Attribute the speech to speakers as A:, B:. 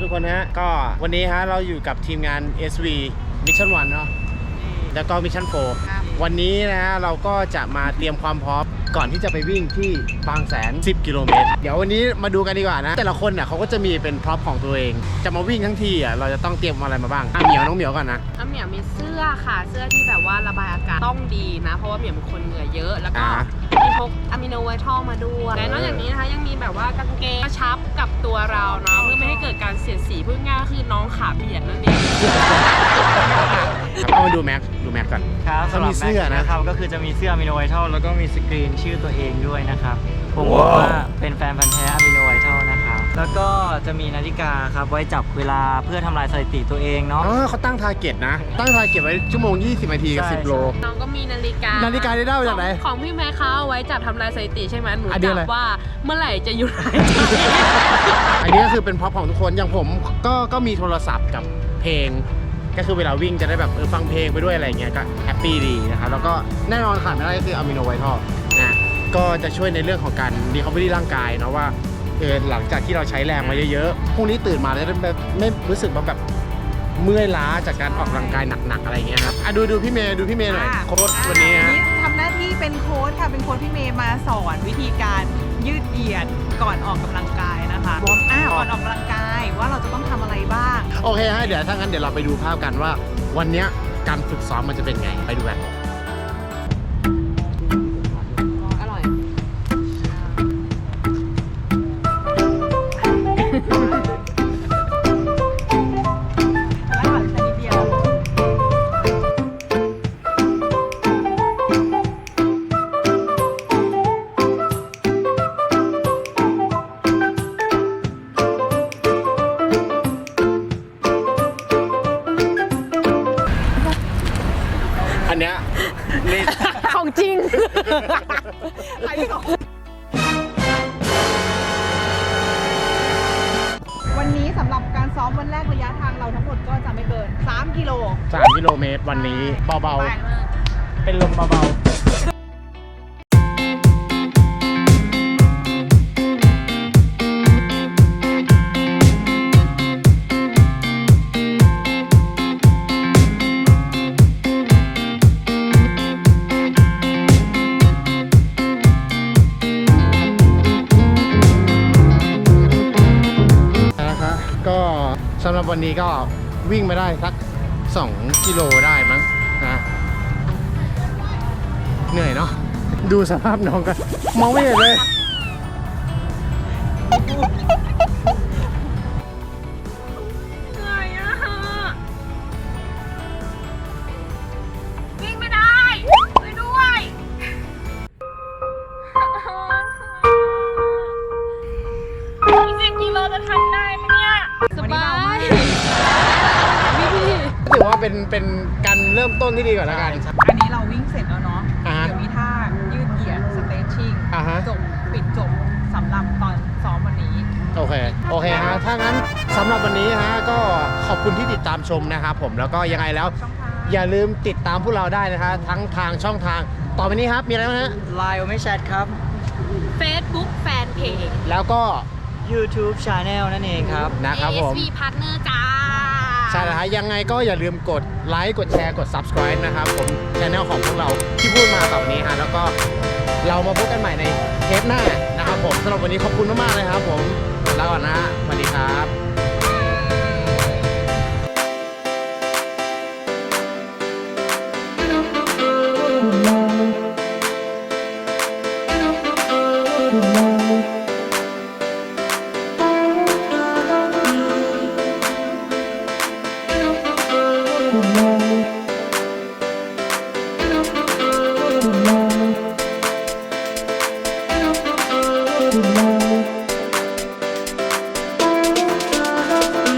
A: ทุกคนฮะ ก็วันนี้ฮะเราอยู่กับทีมงาน SV Mission 1เนาะแล้วก็ Mission 4วันนี้นะฮะเราก็จะมาเตรียมความพร้อม ก่อนที่จะไปวิ่งที่บางแสน 10 กิโลเมตร เดี๋ยววันนี้มาดูกันดีกว่านะ แต่ละคนน่ะเขาก็จะมีเป็นพร็อพของตัวเอง จะมาวิ่งทั้งทีอะเราจะต้องเตรียมอะไรมาบ้างอะเหมียวน้องเหมียวก่อนนะ
B: น้ำเหมียวมีเสื้อค่ะ เสื้อที่แบบว่าระบายอากาศต้องดีนะ เพราะว่าเหมียวเป็นคนเหงื่อเยอะ แล้วก็
A: อ่า
B: มีพกอะมิโนไวท์ทอลมาด้วยและนอกจากนี้นะคะยังมีแบบว่ากางเกงกระชับกับตัวเราเนาะเพื่อไม่ให้เกิดการเสียดสีพูดง่ายๆคือน้องขาเบียดนั่นเอง
A: ครับเอามา ดูแม็กดูแม็กก่อน
C: ครับ
A: เขา
C: สำหรับ
A: มีเสื้อนะ
C: แม็กซ์ครับก็คือจะมีเสื้อ Amino Vital แล้วก็มีสกรีนชื่อตัวเองด้วยนะครับผมบอกว่าเป็นแฟนพันธ์แท้ Amino Vital นะครับแล้วก็จะมีนาฬิกาครับไว้จับเวลาเพื่อทำลายสถิติตัวเองเนาะ
A: อ๋อเขาตั้งทาร์เก็ตนะ ตั้งทาร์เก็ตไว้ชั่วโมง 20นาทีกับ
C: ใช่
A: 10 โล
B: น้องก็มีนาฬิกา
A: นา
B: นา
A: ฬิกาได้ได้มาจากไหน
B: ของพี่แม่เขาเอาไว้จับทำลายสถิติใช่ไหมหนู
A: อันนี้
B: จั
A: อะไร
B: บว่าเมื่อไหร่จะหยุดหายใจ
A: อันนี้ก็คือเป็นพร็อพของทุกคน อย่างผมก็ก็มีโทรศัพท์กับเพลง ก็คือเวลาวิ่งจะได้แบบเออฟังเพลงไปด้วยอะไรเงี้ยก็แฮปปี้ดีนะครับแล้วก็แน่นอนขาดไม่ได้ก็คืออะมิโนไวท์ทอนะก็จะช่วยในเรื่องของการดีคอ v เ r รี่ร่างกายเนาะว่าเออหลังจากที่เราใช้แรงมาเยอะๆพรุ่งนี้ตื่นมาแล้วแบบไม่รู้สึกว่าแบบเมื่อยล้าจากการออกกำลังกายหนักๆอะไรเงี้ยครับอะดูดูพี่เมย์ดูพี่เมย์หน่อย
D: อ่า
A: โค้ดวันนี้ฮะ
D: ทำหน้าที่เป็นโค้ชค่ะเป็นโค้ชพี่เมย์มาสอนวิธีการยืดเหยียดก่อนออกกำลังกายนะคะวอร์มอ่าก่อนออก
A: โอเคฮะเดี๋ยวถ้างั้นเดี๋ยวเราไปดูภาพกันว่า วันเนี้ยการฝึกซ้อมมันจะเป็นไงไปดูกัน
B: อั
D: นเนี้
A: ยนี่
B: ของจริง
D: อันนี้ของวันนี้สำหรับการซ้อมวันแรกระยะทางเราทั้งหมดก็จะไม่เกิน 3 กิโล
A: 3 กิโลเมตรวันนี้เบา
D: ไป
A: ๆ เป็นลมเบาๆำหรับวันนี้ก็วิ่งมาได้สัก 2 กิโลได้มั้งนะเหนื่อยเนาะดูสภาพน้องกันมองไม่เห็นเลย
B: ว่า
A: เป็นเป็นการเริ่มต้นที่ดีก่อนแล้วกัน
D: อันนี้เราวิ่งเสร็จแล้วเนาะ
A: อ่าฮะ
D: เดี๋ยวมีท่ายืดเหยียดสเตชชิ่ง
A: อ่าฮะ
D: จบปิดจบสำหรับตอนซ้อมวันนี้
A: โอเค โอเคฮะ ถ้างั้นสำหรับวันนี้ฮะ ก็ขอบคุณที่ติดตามชมนะครับผม แล้วก็ยังไงแล้ว
D: ช่องทาง
A: อย่าลืมติดตามพวกเราได้นะฮะทั้งทางช่องทาง ต่อไปนี้ครับ มีอะไรบ้างฮะ
C: Line ไม่แชทครับ
B: เฟซบุ๊กแฟนเพจ
A: แล้วก็
C: YouTube Channel นั่นเองครับ
A: นะครับผม
B: ASV Partner จ้า
A: ใช่แล้วฮะยังไงก็อย่าลืมกดไลค์กดแชร์กด subscribe นะครับผมช anel ของพวกเราที่พูดมาต่อไปนี้ฮะแล้วก็เรามาพบกันใหม่ในเทปหน้านะครับผมสำหรับวันนี้ขอบคุณมากๆเลยครับผมลาก่อนนะฮะสวัสดีครับ